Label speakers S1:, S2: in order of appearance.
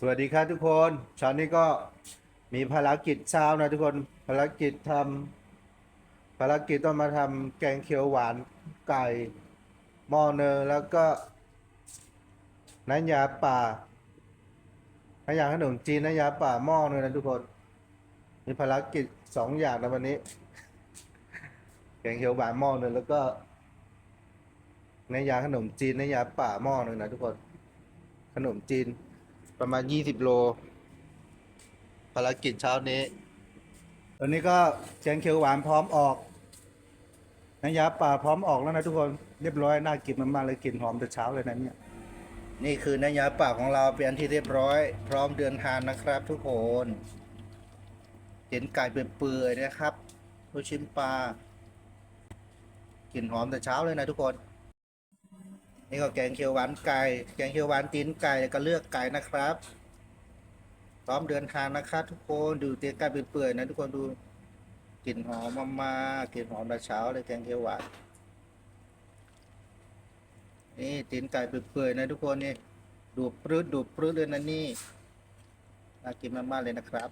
S1: สวัสดีครับทุกคนเช้านี้ก็มีภารกิจเช้านะทุกคนภารกิจทำภารกิจต้องมาทำแกงเขียวหวานไก่หม้อเนยแล้วก็น้ำยาป่าน้ำยาขนมจีนน้ำยาป่าหม้อเนยนะทุกคน มีภารกิจสองอย่างนะวันนี้ แกงเขียวหวานหม้อเนยแล้วก็น้ำยาขนมจีนน้ำยาป่าหม้อเนยนะทุกคน ขนมจีน ประมาณ20โล ภารกิจเช้านี้ ตอนนี้ก็แกงเขียวหวานพร้อมออกน้ำยาป่าพร้อมออกแล้วนะทุกคนเรียบร้อยน่ากินมากๆเลยกลิ่นหอมแต่เช้าเลยนะเนี่ย นี่คือน้ำยาป่าของเราเป็นอันที่เรียบร้อย พร้อมเดินทางนะครับ ทุกคนเห็นไก่เปื่อยๆนะครับลูกชิ้นปลากลิ่นหอมแต่เช้าเลยนะทุกคน นี่ก็แกงเขียวหวานไก่ แกงเขียวหวานตีนไก่ก็เลือกไก่นะครับพร้อมเดินทางนะครับทุกคนดูเตียไก่เปื่อยๆนะทุกคนดูกลิ่นหอมมากๆกลิ่นหอมแต่เช้าเลยแกงเขียวหวานนี่ตีนไก่เปื่อยๆนะทุกคนนี่ดูปลื้ดดูปลื้ดเลยนะนี่น่ากินมากๆเลยนะครับ